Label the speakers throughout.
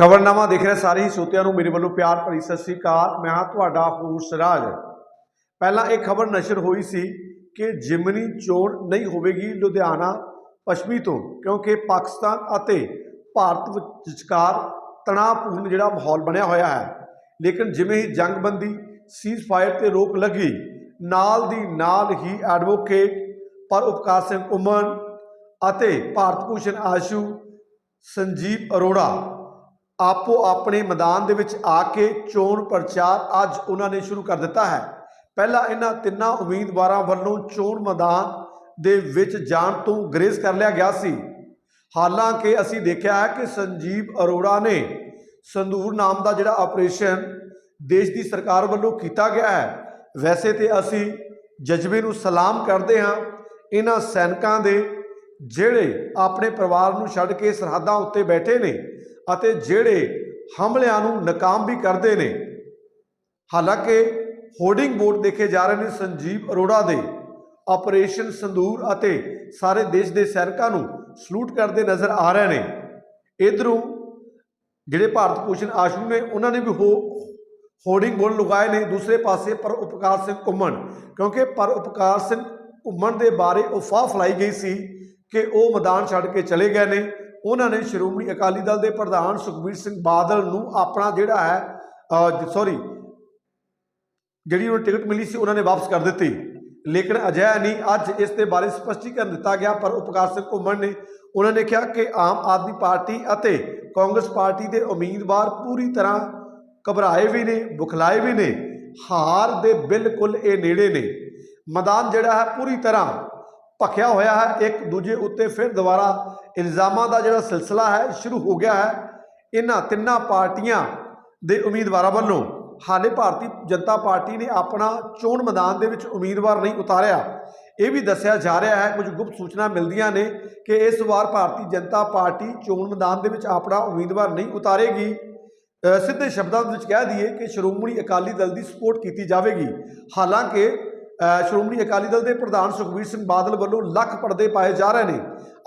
Speaker 1: ਖਬਰਨਾਮਾ ਦੇਖ ਰਹੇ, ਸਾਰੇ ਹੀ ਸਰੋਤਿਆਂ ਨੂੰ ਮੇਰੇ ਵੱਲੋਂ ਪਿਆਰ ਭਰੀ ਸਤਿ ਸ੍ਰੀ ਅਕਾਲ। ਮੈਂ ਹਾਂ ਤੁਹਾਡਾ ਹੋਸਟ ਰਾਜ। ਪਹਿਲਾਂ ਇਹ ਖਬਰ ਨਸ਼ਰ ਹੋਈ ਸੀ ਕਿ ਜਿਮਨੀ ਚੋਣ ਨਹੀਂ ਹੋਵੇਗੀ ਲੁਧਿਆਣਾ ਪੱਛਮੀ ਤੋਂ, ਕਿਉਂਕਿ ਪਾਕਿਸਤਾਨ ਅਤੇ ਭਾਰਤ ਵਿਚਕਾਰ ਤਣਾਅਪੂਰਨ ਜਿਹੜਾ ਮਾਹੌਲ ਬਣਿਆ ਹੋਇਆ ਹੈ। ਲੇਕਿਨ ਜਿਵੇਂ ਹੀ ਜੰਗਬੰਦੀ ਸੀਜ਼ਫਾਇਰ ਤੇ ਰੋਕ ਲੱਗੀ, ਨਾਲ ਦੀ ਨਾਲ ਹੀ ਐਡਵੋਕੇਟ ਪਰ ਉਪਕਾਰ ਸਿੰਘ ਉਮਨ ਅਤੇ ਭਾਰਤ ਭੂਸ਼ਣ ਆਸ਼ੂ, ਸੰਜੀਵ ਅਰੋੜਾ ਆਪੋ ਆਪਣੇ ਮੈਦਾਨ ਦੇ ਵਿੱਚ ਆ ਕੇ ਚੋਣ ਪ੍ਰਚਾਰ ਅੱਜ ਉਹਨਾਂ ਨੇ ਸ਼ੁਰੂ ਕਰ ਦਿੱਤਾ ਹੈ। ਪਹਿਲਾਂ ਇਹਨਾਂ ਤਿੰਨਾਂ ਉਮੀਦਵਾਰਾਂ ਵੱਲੋਂ ਚੋਣ ਮੈਦਾਨ ਦੇ ਵਿੱਚ ਜਾਣ ਤੋਂ ਗਰੇਜ਼ ਕਰ ਲਿਆ ਗਿਆ ਸੀ। ਹਾਲਾਂਕਿ ਅਸੀਂ ਦੇਖਿਆ ਹੈ ਕਿ ਸੰਜੀਵ ਅਰੋੜਾ ਨੇ ਸੰਦੂਰ ਨਾਮ ਦਾ ਜਿਹੜਾ ਆਪਰੇਸ਼ਨ ਦੇਸ਼ ਦੀ ਸਰਕਾਰ ਵੱਲੋਂ ਕੀਤਾ ਗਿਆ ਹੈ। ਵੈਸੇ ਤੇ ਅਸੀਂ ਜਜ਼ਬੇ ਨੂੰ ਸਲਾਮ ਕਰਦੇ ਹਾਂ, ਇਹਨਾਂ ਸੈਨਿਕਾਂ ਦੇ ਜਿਹੜੇ ਆਪਣੇ ਪਰਿਵਾਰ ਨੂੰ ਛੱਡ ਕੇ ਸਰਹੱਦਾਂ ਉੱਤੇ ਬੈਠੇ ਨੇ ਅਤੇ ਜਿਹੜੇ ਹਮਲਿਆਂ ਨੂੰ ਨਾਕਾਮ ਵੀ ਕਰਦੇ ਨੇ। ਹਾਲਾਂਕਿ ਹੋਰਡਿੰਗ ਬੋਰਡ ਦੇਖੇ ਜਾ ਰਹੇ ਨੇ ਸੰਜੀਵ ਅਰੋੜਾ ਦੇ। ਆਪਰੇਸ਼ਨ ਸੰਦੂਰ ਅਤੇ ਸਾਰੇ ਦੇਸ਼ ਦੇ ਸੈਨਿਕਾਂ ਨੂੰ ਸਲੂਟ ਕਰਦੇ ਨਜ਼ਰ ਆ ਰਹੇ ਨੇ। ਇਧਰੋਂ ਜਿਹੜੇ ਭਾਰਤ ਭੂਸ਼ਣ ਆਸ਼ੂ ਨੇ, ਉਹਨਾਂ ਨੇ ਵੀ ਹੋ ਹੋਰਡਿੰਗ ਬੋਰਡ ਲਗਾਏ ਨੇ ਦੂਸਰੇ ਪਾਸੇ ਪਰ ਉਪਕਾਰ ਸਿੰਘ ਘੁੰਮਣ। ਕਿਉਂਕਿ ਪਰ ਉਪਕਾਰ ਸਿੰਘ ਘੁੰਮਣ ਦੇ ਬਾਰੇ ਉਫਾ ਫਲਾਈ ਗਈ ਸੀ ਕਿ ਉਹ ਮੈਦਾਨ ਛੱਡ ਕੇ ਚਲੇ ਗਏ ਨੇ। ਉਹਨਾਂ ਨੇ ਸ਼੍ਰੋਮਣੀ ਅਕਾਲੀ ਦਲ ਦੇ ਪ੍ਰਧਾਨ ਸੁਖਬੀਰ ਸਿੰਘ ਬਾਦਲ ਨੂੰ ਆਪਣਾ ਜਿਹੜਾ ਹੈ ਸੌਰੀ ਜਿਹੜੀ ਉਹ ਟਿਕਟ ਮਿਲੀ ਸੀ ਉਹਨਾਂ ਨੇ ਵਾਪਸ ਕਰ ਦਿੱਤੀ। ਲੇਕਿਨ ਅਜਿਹਾ ਨਹੀਂ, ਅੱਜ ਇਸ ਦੇ ਬਾਰੇ ਸਪਸ਼ਟੀਕਰਨ ਦਿੱਤਾ ਗਿਆ, ਪਰ ਉਪਕਾਰ ਸਿੰਘ ਘੁੰਮਣ ਨੇ, ਉਹਨਾਂ ਨੇ ਕਿਹਾ ਕਿ ਆਮ ਆਦਮੀ ਪਾਰਟੀ ਅਤੇ ਕਾਂਗਰਸ ਪਾਰਟੀ ਦੇ ਉਮੀਦਵਾਰ ਪੂਰੀ ਤਰ੍ਹਾਂ ਘਬਰਾਏ ਵੀ ਨੇ, ਬੁਖਲਾਏ ਵੀ ਨੇ, ਹਾਰ ਦੇ ਬਿਲਕੁਲ ਇਹ ਨੇੜੇ ਨੇ। ਮੈਦਾਨ ਜਿਹੜਾ ਹੈ ਪੂਰੀ ਤਰ੍ਹਾਂ ਭਖਿਆ ਹੋਇਆ ਹੈ, ਇੱਕ ਦੂਜੇ ਉੱਤੇ ਫਿਰ ਦੁਬਾਰਾ ਇਲਜ਼ਾਮਾਂ ਦਾ ਜਿਹੜਾ ਸਿਲਸਿਲਾ ਹੈ, ਸ਼ੁਰੂ ਹੋ ਗਿਆ ਹੈ। ਇਹਨਾਂ ਤਿੰਨਾਂ ਪਾਰਟੀਆਂ ਦੇ ਉਮੀਦਵਾਰਾਂ ਵੱਲੋਂ ਹਾਲੇ ਭਾਰਤੀ ਜਨਤਾ ਪਾਰਟੀ ਨੇ ਆਪਣਾ ਚੋਣ ਮੈਦਾਨ ਦੇ ਵਿੱਚ ਉਮੀਦਵਾਰ ਨਹੀਂ ਉਤਾਰਿਆ। ਇਹ ਵੀ ਦੱਸਿਆ ਜਾ ਰਿਹਾ ਹੈ, ਕੁਝ ਗੁਪਤ ਸੂਚਨਾ ਮਿਲਦੀਆਂ ਨੇ ਕਿ ਇਸ ਵਾਰ ਭਾਰਤੀ ਜਨਤਾ ਪਾਰਟੀ ਚੋਣ ਮੈਦਾਨ ਦੇ ਵਿੱਚ ਆਪਣਾ ਉਮੀਦਵਾਰ ਨਹੀਂ ਉਤਾਰੇਗੀ। ਸਿੱਧੇ ਸ਼ਬਦਾਂ ਵਿੱਚ ਕਹਿ ਦਈਏ ਕਿ ਸ਼੍ਰੋਮਣੀ ਅਕਾਲੀ ਦਲ ਦੀ ਸਪੋਰਟ ਕੀਤੀ ਜਾਵੇਗੀ। ਹਾਲਾਂਕਿ ਸ਼੍ਰੋਮਣੀ ਅਕਾਲੀ ਦਲ ਦੇ ਪ੍ਰਧਾਨ ਸੁਖਬੀਰ ਸਿੰਘ ਬਾਦਲ ਵੱਲੋਂ ਲੱਖ ਪਰਦੇ ਪਾਏ ਜਾ ਰਹੇ ਨੇ।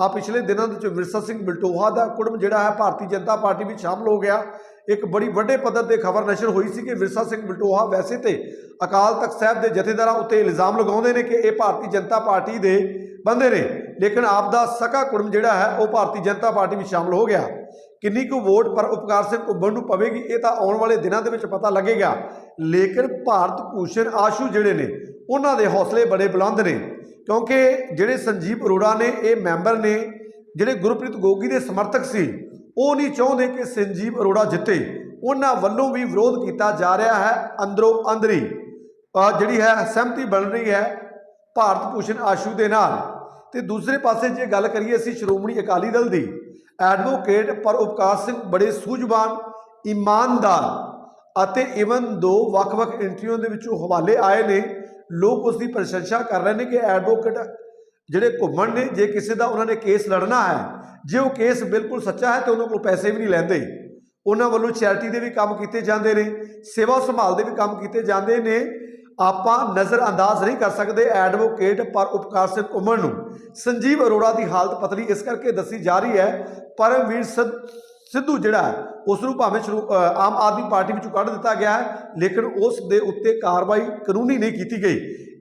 Speaker 1: ਆ ਪਿਛਲੇ ਦਿਨਾਂ ਦੇ ਵਿੱਚ ਵਿਰਸਾ ਸਿੰਘ ਬਲਟੋਹਾ ਦਾ ਕੁੜਮ ਜਿਹੜਾ ਹੈ, ਭਾਰਤੀ ਜਨਤਾ ਪਾਰਟੀ ਵਿੱਚ ਸ਼ਾਮਲ ਹੋ ਗਿਆ। ਇੱਕ ਬੜੀ ਵੱਡੇ ਪੱਧਰ ਤੇ ਖਬਰ ਨਸ਼ਰ ਹੋਈ ਸੀ ਕਿ ਵਿਰਸਾ ਸਿੰਘ ਬਲਟੋਹਾ ਵੈਸੇ ਤੇ ਅਕਾਲ ਤਖਤ ਸਾਹਿਬ ਦੇ ਜਥੇਦਾਰਾਂ ਉੱਤੇ ਇਲਜ਼ਾਮ ਲਗਾਉਂਦੇ ਨੇ ਕਿ ਇਹ ਭਾਰਤੀ ਜਨਤਾ ਪਾਰਟੀ ਦੇ ਬੰਦੇ ਨੇ। ਲੇਕਿਨ ਆਪ ਦਾ ਸਕਾ ਕੁੜਮ ਜਿਹੜਾ ਹੈ, ਉਹ ਭਾਰਤੀ ਜਨਤਾ ਪਾਰਟੀ ਵਿੱਚ ਸ਼ਾਮਲ ਹੋ ਗਿਆ। ਕਿੰਨੀ ਕੁ ਵੋਟ ਪਰ ਉਪਕਾਰ ਸਿੰਘ ਘੁੰਮਣ ਨੂੰ ਪਵੇਗੀ, ਇਹ ਤਾਂ ਆਉਣ ਵਾਲੇ ਦਿਨਾਂ ਦੇ ਵਿੱਚ ਪਤਾ ਲੱਗੇਗਾ। ਲੇਕਿਨ ਭਾਰਤ ਭੂਸ਼ਣ ਆਸ਼ੂ ਜਿਹੜੇ ਨੇ ਉਹਨਾਂ ਦੇ ਹੌਸਲੇ ਬੜੇ ਬੁਲੰਦ ਨੇ, ਕਿਉਂਕਿ ਜਿਹੜੇ ਸੰਜੀਵ ਅਰੋੜਾ ਨੇ, ਇਹ ਮੈਂਬਰ ਨੇ, ਜਿਹੜੇ ਗੁਰਪ੍ਰੀਤ ਗੋਗੀ ਦੇ ਸਮਰਥਕ ਸੀ, ਉਹ ਨਹੀਂ ਚਾਹੁੰਦੇ ਕਿ ਸੰਜੀਵ ਅਰੋੜਾ ਜਿੱਤੇ। ਉਹਨਾਂ ਵੱਲੋਂ ਵੀ ਵਿਰੋਧ ਕੀਤਾ ਜਾ ਰਿਹਾ ਹੈ, ਅੰਦਰੋਂ ਅੰਦਰੀ। ਅਹ ਜਿਹੜੀ ਹੈ, ਸਹਿਮਤੀ ਬਣ ਰਹੀ ਹੈ, ਭਾਰਤ ਭੂਸ਼ਣ ਆਸ਼ੂ ਦੇ ਨਾਲ। ਤੇ ਦੂਸਰੇ ਪਾਸੇ ਜੇ ਗੱਲ ਕਰੀਏ ਅਸੀਂ ਸ਼੍ਰੋਮਣੀ ਅਕਾਲੀ ਦਲ ਦੀ, ਐਡਵੋਕੇਟ ਪਰ ਉਪਕਾਰ ਸਿੰਘ ਬੜੇ ਸੂਝਵਾਨ, ਇਮਾਨਦਾਰ ਅਤੇ ਇਵਨ ਦੋ ਵੱਖ-ਵੱਖ ਇੰਟਰਵਿਊ ਦੇ ਵਿੱਚੋਂ ਹਵਾਲੇ ਆਏ ਨੇ ਲੋਕ ਉਸ ਦੀ ਪ੍ਰਸ਼ੰਸਾ ਕਰ ਰਹੇ ਨੇ ਕਿ ਐਡਵੋਕੇਟ ਜਿਹੜੇ ਘੁੰਮਣ ਨੇ, ਜੇ ਕਿਸੇ ਦਾ ਉਹਨਾਂ ਨੇ ਕੇਸ ਲੜਨਾ ਹੈ, ਜੇ ਉਹ ਕੇਸ ਬਿਲਕੁਲ ਸੱਚਾ ਹੈ, ਤੇ ਉਹਨਾਂ ਕੋਲ ਪੈਸੇ ਵੀ ਨਹੀਂ ਲੈਂਦੇ। ਉਹਨਾਂ ਵੱਲੋਂ ਚੈਰਿਟੀ ਦੇ ਵੀ ਕੰਮ ਕੀਤੇ ਜਾਂਦੇ ਨੇ, ਸੇਵਾ ਸੰਭਾਲ ਦੇ ਵੀ ਕੰਮ ਕੀਤੇ ਜਾਂਦੇ ਨੇ। ਆਪਾਂ ਨਜ਼ਰ ਅੰਦਾਜ਼ ਨਹੀਂ ਕਰ ਸਕਦੇ ਐਡਵੋਕੇਟ ਪਰ ਉਪਕਾਰ ਸਿੰਘ ਘੁੰਮਣ ਨੂੰ। ਸੰਜੀਵ ਅਰੋੜਾ ਦੀ ਹਾਲਤ ਪਤਲੀ ਇਸ ਕਰਕੇ ਦੱਸੀ ਜਾ ਰਹੀ ਹੈ, ਪਰਮਵੀਰ ਸਿੱਧ- ਸਿੱਧੂ ਜਿਹੜਾ ਹੈ, ਉਸ ਨੂੰ ਭਾਵੇਂ ਸ਼ੁਰੂ- ਆਮ ਆਦਮੀ ਪਾਰਟੀ ਵਿੱਚੋਂ ਕੱਢ ਦਿੱਤਾ ਗਿਆ ਹੈ ਲੇਕਿਨ ਉਸ ਦੇ ਉੱਤੇ ਕਾਰਵਾਈ ਕਾਨੂੰਨੀ ਨਹੀਂ ਕੀਤੀ ਗਈ।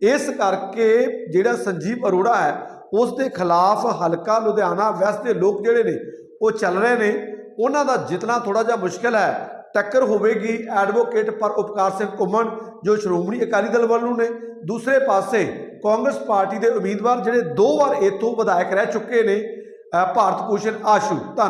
Speaker 1: ਇਸ ਕਰਕੇ ਜਿਹੜਾ ਸੰਜੀਵ ਅਰੋੜਾ ਹੈ ਉਸ ਦੇ ਖਿਲਾਫ ਹਲਕਾ ਲੁਧਿਆਣਾ ਵੈਸਟ ਦੇ ਲੋਕ ਜਿਹੜੇ ਨੇ ਉਹ ਚੱਲ ਰਹੇ ਨੇ। ਉਹਨਾਂ ਦਾ ਜਿੱਤਣਾ ਥੋੜਾ ਜਿਹਾ ਮੁਸ਼ਕਲ ਹੈ। ਟੱਕਰ ਹੋਵੇਗੀ ਐਡਵੋਕੇਟ ਪਰ ਉਪਕਾਰ ਸਿੰਘ ਘੁੰਮਣ ਜੋ ਸ਼੍ਰੋਮਣੀ ਅਕਾਲੀ ਦਲ ਵੱਲੋਂ ਨੇ। ਦੂਸਰੇ ਪਾਸੇ ਕਾਂਗਰਸ ਪਾਰਟੀ ਦੇ ਉਮੀਦਵਾਰ ਜਿਹੜੇ ਦੋ ਵਾਰ ਇੱਥੋਂ ਵਿਧਾਇਕ ਰਹਿ ਚੁੱਕੇ ਨੇ ਭਾਰਤ ਭੂਸ਼ਣ ਆਸ਼ੂ। ਧੰਨ